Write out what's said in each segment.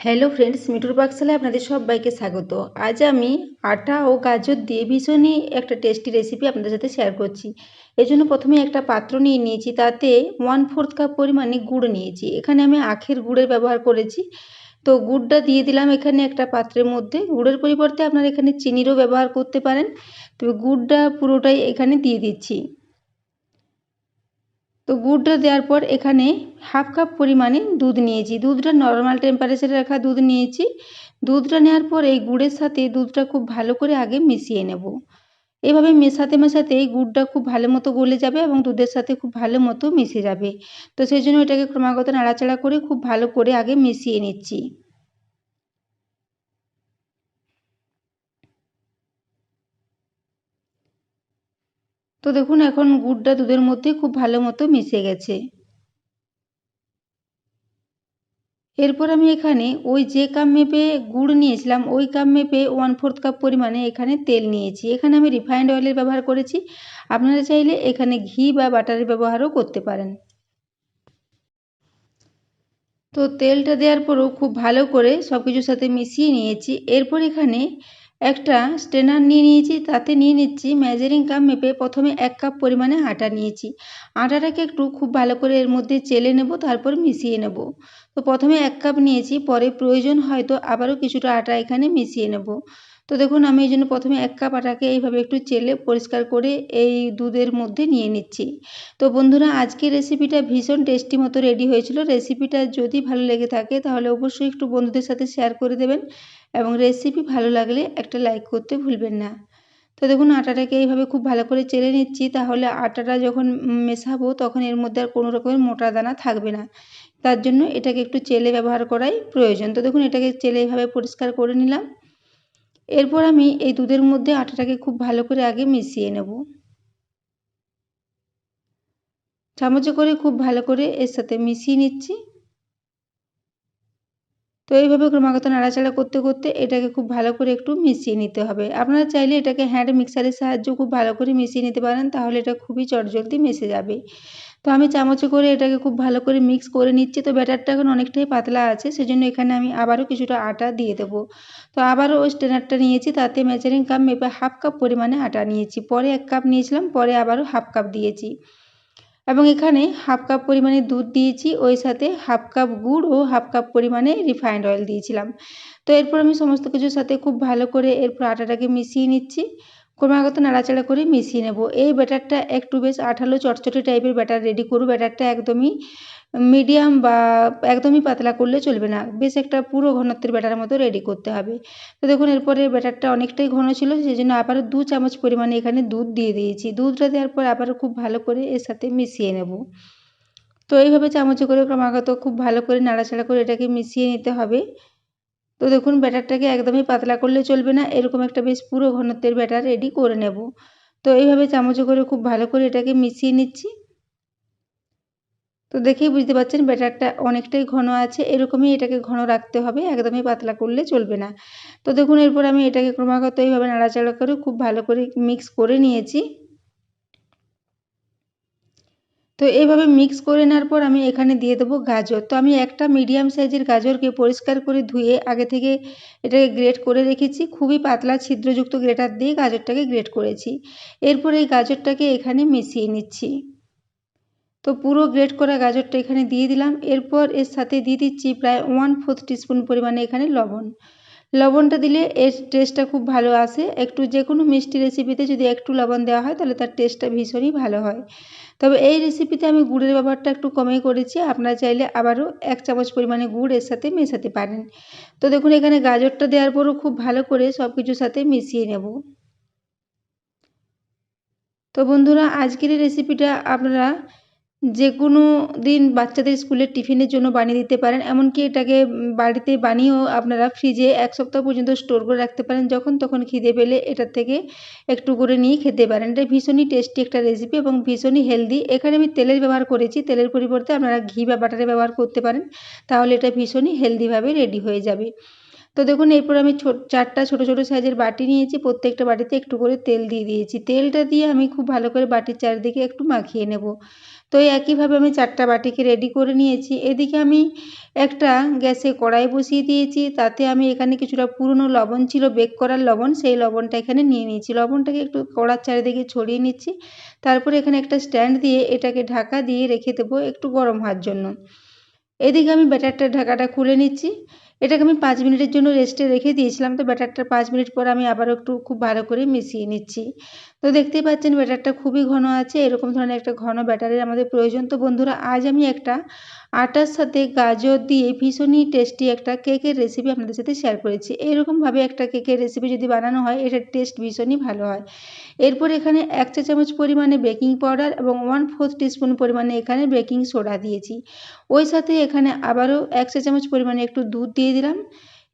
Hello friends, মিঠুর পাকশালায় আপনাদের সবাইকে স্বাগত। আজ আমি আটা ও গাজর দিয়ে ভীষণই একটা টেস্টি রেসিপি আপনাদের সাথে শেয়ার করছি। জন্য প্রথমে একটা পাত্র নিয়ে নিয়েছি, তাতে ওয়ান ফোর্থ কাপ পরিমাণে গুড় নিয়েছি। এখানে আমি আখের গুড়ের ব্যবহার করেছি। তো গুড়টা দিয়ে দিলাম এখানে একটা পাত্রের মধ্যে। গুড়ের পরিবর্তে আপনারা এখানে চিনিরও ব্যবহার করতে পারেন। তবে গুড়টা পুরোটাই এখানে দিয়ে দিচ্ছি। তো গুড়টা দেওয়ার পর এখানে হাফ কাপ পরিমাণে দুধ নিয়েছি। দুধটা নর্মাল টেম্পারেচারে রাখা দুধ নিয়েছি। দুধটা নেওয়ার পর এই গুড়ের সাথে দুধটা খুব ভালো করে আগে মিশিয়ে নেব। এভাবে মেশাতে মেশাতে এই গুড়টা খুব ভালো মতো গলে যাবে এবং দুধের সাথে খুব ভালো মতো মিশে যাবে। তো সেই জন্য এটাকে ক্রমাগত নাড়াচাড়া করে খুব ভালো করে আগে মিশিয়ে নিচ্ছি। তো দেখুন, এখন গুড়টা দুধের মধ্যে খুব ভালো মতো মিশে গেছে। এরপর আমি এখানে ওই যে কাপ মেপে গুড় নিয়েছিলাম, ওই কাপ মেপে ওয়ান ফোর্থ কাপ পরিমাণে এখানে তেল নিয়েছি। এখানে আমি রিফাইন্ড অয়েলের ব্যবহার করেছি। আপনারা চাইলে এখানে ঘি বা বাটারের ব্যবহারও করতে পারেন। তো তেলটা দেওয়ার পরও খুব ভালো করে সব কিছুর সাথে মিশিয়ে নিয়েছি। এরপর এখানে একটা স্ট্রেনার নিয়ে নিয়েছি, তাতে নিয়ে নিচ্ছি মেজারিং কাপ মেপে প্রথমে এক কাপ পরিমাণে আটা নিয়েছি। আটাটাকে একটু খুব ভালো করে এর মধ্যে চেলে নেব, তারপর মিশিয়ে নেব। তো প্রথমে এক কাপ নিয়েছি, পরে প্রয়োজন হয়তো আবারও কিছুটা আটা এখানে মিশিয়ে নেব। তো দেখুন, আমি এই জন্য প্রথমে এক কাপ আটাকে এইভাবে একটু চেলে পরিষ্কার করে এই দুধের মধ্যে নিয়ে নিচ্ছি। তো বন্ধুরা, আজকের রেসিপিটা ভীষণ টেস্টি মতো রেডি হয়েছিল। রেসিপিটা যদি ভালো লেগে থাকে, তাহলে অবশ্যই একটু বন্ধুদের সাথে শেয়ার করে দেবেন। এবং রেসিপি ভালো লাগলে একটা লাইক করতে ভুলবেন না। তো দেখুন, আটাটাকে এইভাবে খুব ভালো করে চেলে নিচ্ছি, তাহলে আটাটা যখন মেশাবো তখন এর মধ্যে আর কোনো রকমের মোটা দানা থাকবে না। তার জন্য এটাকে একটু চেলে ব্যবহার করাই প্রয়োজন। তো দেখুন, এটাকে চেলে এইভাবে পরিষ্কার করে নিলাম। এরপর আমি এই দুধের মধ্যে আটাটাকে খুব ভালো করে আগে মিশিয়ে নেব। চামচে করে খুব ভালো করে এর সাথে মিশিয়ে নিচ্ছি। তো এইভাবে ক্রমাগত নাড়াচাড়া করতে করতে এটাকে খুব ভালো করে একটু মিশিয়ে নিতে হবে। আপনারা চাইলে এটাকে হ্যান্ড মিক্সারের সাহায্যে খুব ভালো করে মিশিয়ে নিতে পারেন, তাহলে এটা খুবই চটজলদি মিশে যাবে। তো আমি চামচে করে এটাকে খুব ভালো করে মিক্স করে নিচ্ছি, তো ব্যাটারটা এখন অনেকটাই পাতলা আছে, সেজন্য এখানে আমি আবারও কিছুটা আটা দিয়ে দেবো। তো আবারও ওই স্ট্রেনারটা নিয়েছি, তাতে মেজারিং কাপ মেপে হাফ কাপ পরিমাণে আটা নিয়েছি। পরে এক কাপ নিয়েছিলাম, পরে আবারও হাফ কাপ দিয়েছি। এবং এখানে হাফ কাপ পরিমাণে দুধ দিয়েছি, ওই সাথে হাফ কাপ গুড় ও হাফ কাপ পরিমাণে রিফাইন্ড অয়েল দিয়েছিলাম। তো এরপর আমি সমস্ত কিছুর সাথে খুব ভালো করে এরপর আটাটাকে মিশিয়ে নিচ্ছি। ক্রমাগত নাড়াচাড়া করে মিশিয়ে নেব। এই ব্যাটারটা একটু বেশ আঠালো চটচটে টাইপের ব্যাটার রেডি করব ব্যাটারটা একদমই মিডিয়াম বা একদমই পাতলা করলে চলবে না। বেশ একটা পুরো ঘনত্বের ব্যাটার মতো রেডি করতে হবে। তো দেখুন, এরপরে ব্যাটারটা অনেকটাই ঘন ছিল সেই জন্য আবারও দু চামচ পরিমাণে এখানে দুধ দিয়ে দিয়েছি। দুধটা দেওয়ার পর আবারও খুব ভালো করে এর সাথে মিশিয়ে নেব। তো এইভাবে চামচে করে ক্রমাগত খুব ভালো করে নাড়াচাড়া করে এটাকে মিশিয়ে নিতে হবে। তো দেখুন, ব্যাটারটাকে একদমই পাতলা করলে চলবে না। এরকম একটা বেশ পুরো ঘনত্বের ব্যাটার রেডি করে নেব। তো এইভাবে চামচে করে খুব ভালো করে এটাকে মিশিয়ে নিচ্ছি। তো দেখেই বুঝতে পারছেন, ব্যাটারটা অনেকটাই ঘন আছে। এরকমই এটাকে ঘন রাখতে হবে, একদমই পাতলা করলে চলবে না। তো দেখুন, এরপর আমি এটাকে ক্রমাগত এইভাবে নাড়াচাড়া করে খুব ভালো করে মিক্স করে নিয়েছি। তো এইভাবে মিক্স করে নেওয়ার পর আমি এখানে দিয়ে দেবো গাজর। তো আমি একটা মিডিয়াম সাইজের গাজরকে পরিষ্কার করে ধুয়ে আগে থেকে এটাকে গ্রেট করে রেখেছি। খুবই পাতলা ছিদ্রযুক্ত গ্রেটার দিয়ে গাজরটাকে গ্রেট করেছি। এরপর এই গাজরটাকে এখানে মিশিয়ে নিচ্ছি। তো পুরো গ্রেট করা গাজরটা এখানে দিয়ে দিলাম। এরপর এর সাথে দিয়ে দিচ্ছি প্রায় ওয়ান ফোর্থ টিস্পুন পরিমাণে এখানে লবণ। লবণটা দিলে এর টেস্টটা খুব ভালো আসে। একটু যে কোনো মিষ্টি রেসিপিতে যদি একটু লবণ দেওয়া হয়, তাহলে তার টেস্টটা ভীষণই ভালো হয়। তবে এই রেসিপিতে আমি গুড়ের ব্যবহারটা একটু কমেই করেছি। আপনারা চাইলে আবারও এক চামচ পরিমাণে গুড় এর সাথে মেশাতে পারেন। তো দেখুন, এখানে গাজরটা দেওয়ার পরও খুব ভালো করে সব কিছুর সাথে মিশিয়ে নেব। তো বন্ধুরা, আজকের রেসিপিটা আপনারা যে কোনো দিন বাচ্চাদের স্কুলের টিফিনের জন্য বানিয়ে দিতে পারেন। এমনকি এটাকে বাড়িতে বানিয়েও আপনারা ফ্রিজে এক সপ্তাহ পর্যন্ত স্টোর করে রাখতে পারেন। যখন তখন খিদে পেলে এটার থেকে একটু করে নিয়ে খেতে পারেন। এটা ভীষণই টেস্টি একটা রেসিপি এবং ভীষণই হেলদি এখানে আমি তেলের ব্যবহার করেছি। তেলের পরিবর্তে আপনারা ঘি বা বাটারে ব্যবহার করতে পারেন। তাহলে এটা ভীষণই হেলদিভাবে রেডি হয়ে যাবে। তো দেখুন, এরপর আমি চারটা ছোটো ছোটো সাইজের বাটি নিয়েছি। প্রত্যেকটা বাটিতে একটু করে তেল দিয়ে দিয়েছি। তেলটা দিয়ে আমি খুব ভালো করে বাটির চারিদিকে একটু মাখিয়ে নেব। তো একইভাবে আমি চারটা বাটিকে রেডি করে নিয়েছি। এদিকে আমি একটা গ্যাসে কড়াই বসিয়ে দিয়েছি। তাতে আমি এখানে কিছুটা পুরনো লবণ ছিল বেক করার লবণ, সেই লবণটা এখানে নিয়ে নিয়েছি। লবণটাকে একটু কড়ার চারিদিকে ছড়িয়ে নিচ্ছি। তারপরে এখানে একটা স্ট্যান্ড দিয়ে এটাকে ঢাকা দিয়ে রেখে দেবো একটু গরম হওয়ার জন্য। এদিকে আমি ব্যাটারটার ঢাকাটা খুলে নিচ্ছি। এটাকে আমি পাঁচ মিনিটের জন্য রেস্টে রেখে দিয়েছিলাম, তো ব্যাটারটা পাঁচ মিনিট পর আমি আবারও একটু খুব ভালো করে মিশিয়ে নিচ্ছি। তো দেখতেই পাচ্ছেন ব্যাটারটা খুবই ঘন আছে, এরকম ধরনের একটা ঘন ব্যাটারের আমাদের প্রয়োজন। তো বন্ধুরা, আজ আমি একটা আটার সাথে গাজর দিয়ে ভীষণই টেস্টি একটা কেকের রেসিপি আপনাদের সাথে শেয়ার করেছি। এইরকমভাবে একটা কেকের রেসিপি যদি বানানো হয়, এটার টেস্ট ভীষণই ভালো হয়। এরপর এখানে এক চা চামচ পরিমাণে বেকিং পাউডার এবং ওয়ান ফোর্থ টিস্পুন পরিমাণে এখানে বেকিং সোডা দিয়েছি। ওই সাথে এখানে আবারও এক চা চামচ পরিমাণে একটু দুধ দিয়ে দিলাম।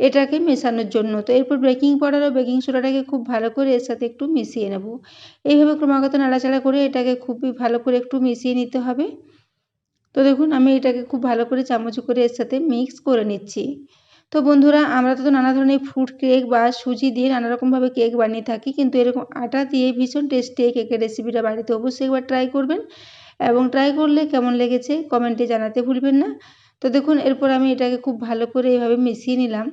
এটাকে মেশানোর জন্য। তো এরপর বেকিং পাউডার ও বেকিং সোডাটাকে খুব ভালো করে এর সাথে একটু মিশিয়ে নেব। এইভাবে ক্রমাগত নাড়াচাড়া করে এটাকে খুবই ভালো করে একটু মিশিয়ে নিতে হবে। তো দেখুন, আমি এটাকে খুব ভালো করে চামচ করে এর সাথে মিক্স করে নিচ্ছি। তো বন্ধুরা, আমরা তো নানা ধরনের ফ্রুট কেক বা সুজি দিয়ে নানা রকমভাবে কেক বানিয়ে থাকি, কিন্তু এরকম আটা দিয়ে ভীষণ টেস্টি এই কেকের রেসিপিটা বাড়িতে অবশ্যই একবার ট্রাই করবেন। এবং ট্রাই করলে কেমন লেগেছে কমেন্টে জানাতে ভুলবেন না। তো দেখুন, এরপর আমি এটাকে খুব ভালো করে এভাবে মিশিয়ে নিলাম।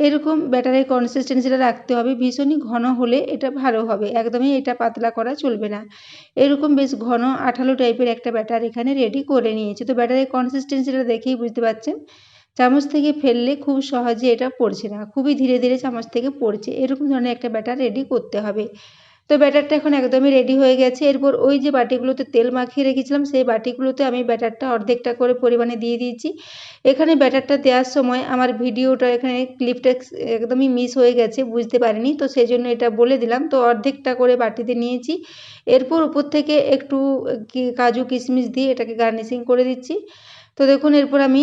এরকম ব্যাটারের কনসিস্টেন্সিটা রাখতে হবে। ভীষণই ঘন হলে এটা ভালো হবে। একদমই এটা পাতলা করা চলবে না। এরকম বেশ ঘন, আঠালো টাইপের একটা ব্যাটার এখানে রেডি করে নিয়েছি। তো ব্যাটারের কনসিস্টেন্সিটা দেখেই বুঝতে পারছেন, চামচ থেকে ফেললে খুব সহজে এটা পড়ছে না। খুবই ধীরে ধীরে চামচ থেকে পড়ছে। এরকম ধরনের একটা ব্যাটার রেডি করতে হবে। তো ব্যাটারটা এখন একদমই রেডি হয়ে গেছে। এরপর ওই যে বাটিগুলোতে তেল মাখিয়ে রেখেছিলাম, সেই বাটিগুলোতে আমি ব্যাটারটা অর্ধেকটা করে পরিমাণে দিয়ে দিয়েছি। এখানে ব্যাটারটা দেওয়ার সময় আমার ভিডিওটা এখানে ক্লিপটা একদমই মিস হয়ে গেছে, বুঝতে পারিনি। তো সেই জন্য এটা বলে দিলাম। তো অর্ধেকটা করে বাটিতে নিয়েছি। এরপর উপর থেকে একটু কাজু কিশমিশ দিয়ে এটাকে গার্নিশিং করে দিচ্ছি। তো দেখুন, এরপর আমি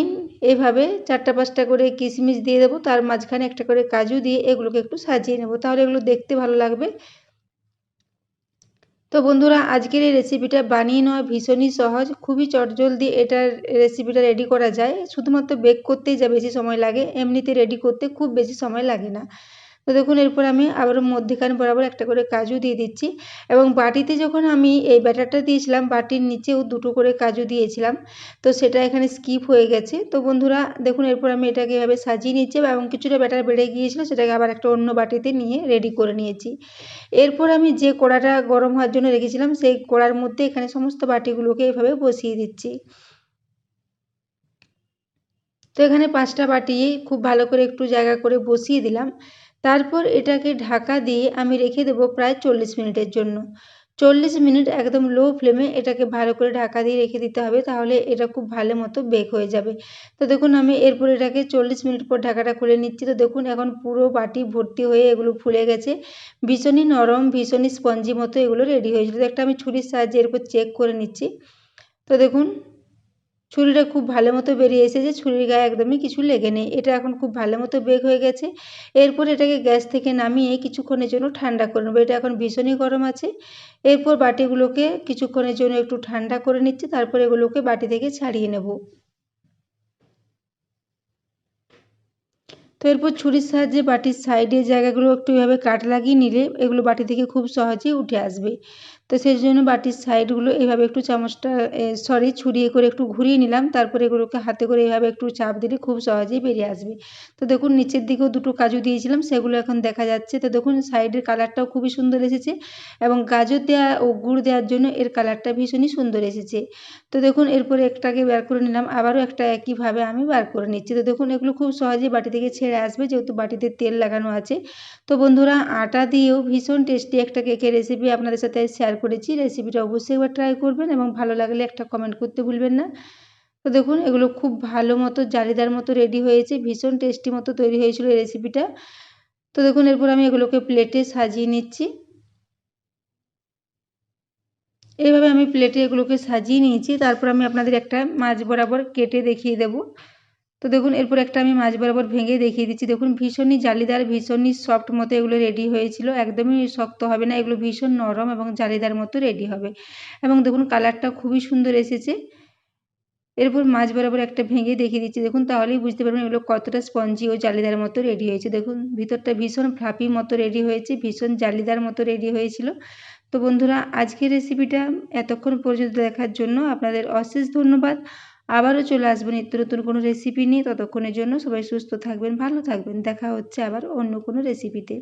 এইভাবে চারটা পাঁচটা করে কিশমিশ দিয়ে দেবো। তার মাঝখানে একটা করে কাজু দিয়ে এগুলোকে একটু সাজিয়ে নেব। তাহলে এগুলো দেখতে ভালো লাগবে। তো বন্ধুরা, আজকের এই রেসিপিটা বানিয়ে নেওয়া ভীষণই সহজ। খুবই চটজলদি এটার রেসিপিটা রেডি করা যায়। শুধুমাত্র বেক করতেই যা বেশি সময় লাগে, এমনিতে রেডি করতে খুব বেশি সময় লাগে না। তো দেখুন, এরপর আমি আবারও মধ্যেখানে বরাবর একটা করে কাজু দিয়ে দিচ্ছি এবং বাটিতে যখন আমি এই ব্যাটারটা দিয়েছিলাম, বাটির নিচেও দুটো করে কাজু দিয়েছিলাম, তো সেটা এখানে স্কিপ হয়ে গেছে। তো বন্ধুরা, দেখুন, এরপর আমি এটাকে এভাবে সাজিয়ে নিচ্ছি এবং কিছুটা ব্যাটার বেড়ে গিয়েছিল, সেটাকে আবার একটা অন্য বাটিতে নিয়ে রেডি করে নিয়েছি। এরপর আমি যে কড়াটা গরম হওয়ার জন্য রেখেছিলাম, সেই কড়ার মধ্যে এখানে সমস্ত বাটিগুলোকে এভাবে বসিয়ে দিচ্ছি। তো এখানে পাঁচটা বাটি খুব ভালো করে একটু জায়গা করে বসিয়ে দিলাম। তারপর এটাকে ঢাকা দিয়ে আমি রেখে দেবো প্রায় চল্লিশ মিনিটের জন্য। চল্লিশ মিনিট একদম লো ফ্লেমে এটাকে ভালো করে ঢাকা দিয়ে রেখে দিতে হবে, তাহলে এটা খুব ভালো মতো বেক হয়ে যাবে। তো দেখুন, আমি এরপর এটাকে চল্লিশ মিনিট পর ঢাকাটা খুলে নিচ্ছি। তো দেখুন, এখন পুরো বাটি ভর্তি হয়ে এগুলো ফুলে গেছে। ভীষণই নরম, ভীষণই স্পঞ্জি মতো এগুলো রেডি হয়েছিল একটা আমি ছুরির সাহায্যে এরপর চেক করে নিচ্ছি। তো দেখুন ছুরিটা খুব ভালো মতো বেরিয়ে এসেছে, ছুরির গায়ে একদমই কিছু লেগে নেই। এটা এখন খুব ভালো মতো বেক হয়ে গেছে। এরপর এটাকে গ্যাস থেকে নামিয়ে কিছুক্ষণের জন্য ঠান্ডা করে নেব। এটা এখন ভীষণই গরম আছে। এরপর বাটিগুলোকে কিছুক্ষণের জন্য একটু ঠান্ডা করে নিচ্ছি, তারপর এগুলোকে বাটি থেকে ছাড়িয়ে নেব। তো এরপর ছুরির সাহায্যে বাটির সাইডের জায়গাগুলো একটু এভাবে কাট লাগিয়ে নিলে এগুলো বাটি থেকে খুব সহজেই উঠে আসবে। তো সেই জন্য বাটির সাইডগুলো এভাবে একটু চামচটা সরি, ছুরিয়ে করে একটু ঘুরিয়ে নিলাম। তারপরে এগুলোকে হাতে করে এভাবে একটু চাপ দিলে খুব সহজেই বেরিয়ে আসবে। তো দেখুন, নিচের দিকেও দুটো কাজু দিয়েছিলাম, সেগুলো এখন দেখা যাচ্ছে। তো দেখুন, সাইডের কালারটাও খুবই সুন্দর এসেছে এবং গাজর দেওয়া ও গুড় দেওয়ার জন্য এর কালারটা ভীষণই সুন্দর এসেছে। তো দেখুন, এরপরে একটাকে বের করে নিলাম, আবারও একটা একইভাবে আমি বার করে নিচ্ছি। তো দেখুন, এগুলো খুব সহজেই বাটি থেকে ছেড়ে আসবে যেহেতু বাটিতে তেল লাগানো আছে। তো বন্ধুরা, আটা দিয়েও ভীষণ টেস্টি একটা কেকের রেসিপি আপনাদের সাথে শেয়ার করেছি। রেসিপিটা অবশ্যই একবার ট্রাই করবেন এবং ভালো লাগলে একটা কমেন্ট করতে ভুলবেন না। তো দেখুন, এগুলো খুব ভালো মতো, জালিদার মতো রেডি হয়েছে। ভীষণ টেস্টি মতো তৈরি হয়েছিল এই রেসিপিটা তো দেখুন, এরপর আমি এগুলোকে প্লেটে সাজিয়ে নিচ্ছি। এইভাবে আমি প্লেটে এগুলোকে সাজিয়ে নিয়েছি। তারপর আমি আপনাদের একটা মাছ বরাবর কেটে দেখিয়ে দেবো। তো দেখুন, এরপর একটা আমি মাছ বরাবর ভেঙে দেখিয়ে দিচ্ছি। দেখুন, ভীষণই জালিদার, ভীষণই সফট মতো এগুলো রেডি হয়েছিল। একদমই শক্ত হবে না, এগুলো ভীষণ নরম এবং জালিদার মতো রেডি হবে। এবং দেখুন কালারটা খুবই সুন্দর এসেছে। এরপর মাছ বরাবর একটা ভেঙে দেখিয়ে দিচ্ছি। দেখুন, তাহলেই বুঝতে পারবেন এগুলো কতটা স্পঞ্জি ও জালিদার মতো রেডি হয়েছে। দেখুন, ভিতরটা ভীষণ ফ্লাফি মতো রেডি হয়েছে, ভীষণ জালিদার মতো রেডি হয়েছিল। তো বন্ধুরা, আজকের রেসিপিটা এতক্ষণ পর্যন্ত দেখার জন্য আপনাদের অশেষ ধন্যবাদ। আবারও চলে আসব নিত্য নতুন কোনো রেসিপি নিয়ে। ততক্ষণের জন্য সবাই সুস্থ থাকবেন, ভালো থাকবেন। দেখা হচ্ছে আবার অন্য কোনো রেসিপিতে